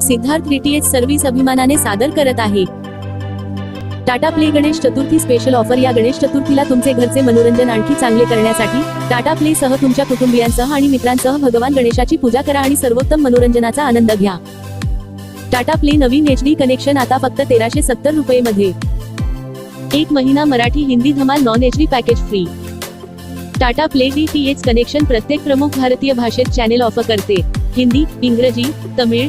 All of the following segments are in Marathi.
सिद्धार्थ डीटीएच सर्व्हिस अभिमानाने सादर करत आहे. Tata play Ganesh Chaturthi special offer या गणेश चतुर्थीला तुमचे घरचे मनोरंजन आणखी चांगले करण्यासाठी टाटा प्ले सह तुमच्या कुटुंबियांसह आणि मित्रांसह भगवान गणेशाची पूजा करा आणि सर्वोत्तम मनोरंजनाचा आनंद घ्या. टाटा प्ले नवीन एच डी कनेक्शन आता फक्त तेराशे सत्तर रुपये मध्ये एक महिना मराठी हिंदी धमाल non H D package free Tata play D T H connection प्रत्येक प्रमुख भारतीय भाषेत चॅनेल ऑफर करते. हिंदी इंग्रजी तमिळ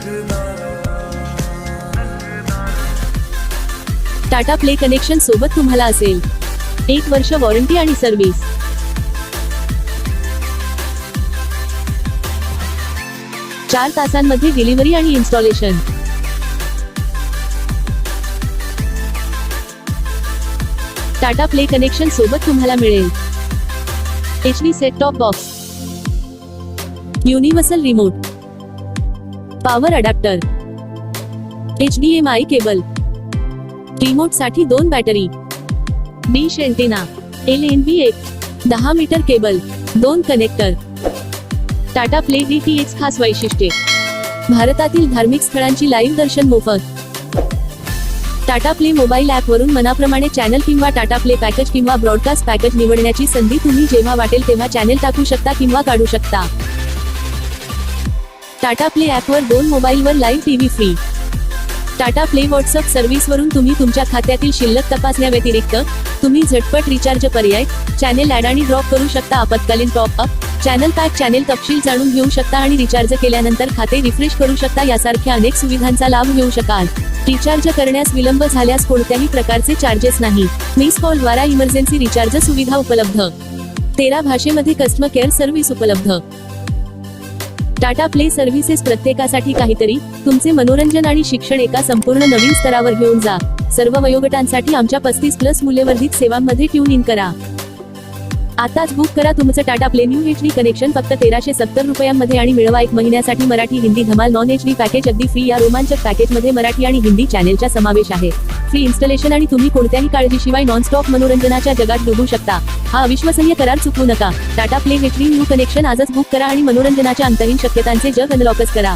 Tata play connection सोबत तुम्हाला असेल. एक वर्ष वॉरंटी आणि सर्व्हिस चार तासांमध्ये डिलिव्हरी आणि इन्स्टॉलेशन टाटा प्ले कनेक्शन सोबत तुम्हाला मिळेल. H D set top box universal remote power adapter H D M I cable रिमोटसाठी दोन battery. Dish antenna L N B एक दहा मीटर केबल दोन connector. Tata play D T X खास वैशिष्ट्ये. भारतातील धार्मिक स्थळांची लाईव्ह दर्शन मोफत. टाटा प्ले मोबाईल ऍप वरून मनाप्रमाणे चॅनल किंवा टाटा प्ले पॅकेज किंवा ब्रॉडकास्ट पॅकेज निवडण्याची संधी तुम्ही जेव्हा वाटेल तेव्हा चॅनेल टाकू शकता किंवा काढू शकता. टाटा प्ले ऍपवर दोन मोबाईलवर live TV free Tata play WhatsApp सर्व्हिसवरून तुम्ही तुमच्या खात्यातील शिल्लक तपासण्याव्यतिरिक्त तुम्ही झटपट रिचार्ज पर्याय चॅनेल ऍड आणि ड्रॉप करू शकता. आपत्कालीन top up channel pack channel तपशील जाणून घेऊ शकता आणि रिचार्ज केल्यानंतर खाते रिफ्रेश करू शकता. यासारख्या अनेक सुविधांचा लाभ घेऊ शकाल. रिचार्ज करण्यास विलंब झाल्यास कोणत्याही प्रकारचे चार्जेस नाही. मिस कॉल द्वारा इमर्जन्सी रिचार्ज सुविधा उपलब्ध. तेरा भाषेमध्ये कस्टमर केअर सर्व्हिस उपलब्ध. टाटा प्ले सर्व्हिसेस प्रत्येकासाठी काहीतरी. तुमचे मनोरंजन आणि शिक्षण एका संपूर्ण नवीन स्तरावर घेऊन जा. सर्व वयोगटांसाठी आमच्या पस्तीस प्लस मूल्यवर्धित सेवांमध्ये ट्यून इन करा. आताच बुक करा तुमचं Tata play new H D connection फक्त तेराशे सत्तर रुपयांमध्ये आणि मिळवा एक महिन्यासाठी मराठी हिंदी धमाल नॉन एच डी पॅकेज अगदी फ्री या रोमांचक पॅकेजमध्ये मराठी आणि हिंदी चॅनेलचा समावेश आहे. फ्री इन्स्टॉलेशन आणि तुम्ही कोणत्याही काळजीशिवाय नॉन स्टॉप मनोरंजनाच्या जगात डुबू शकता. हा अविश्वसनीय करार चुकवू नका. Tata play H D new connection आजच बुक करा आणि मनोरंजनाच्या अंतहीन शक्यतांचे जग अनलॉकच करा.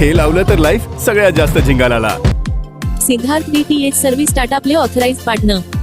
हे लावलं तर लाईफ सगळ्यात जास्त झिंगाला Siddharth D T H service Tata play authorise partner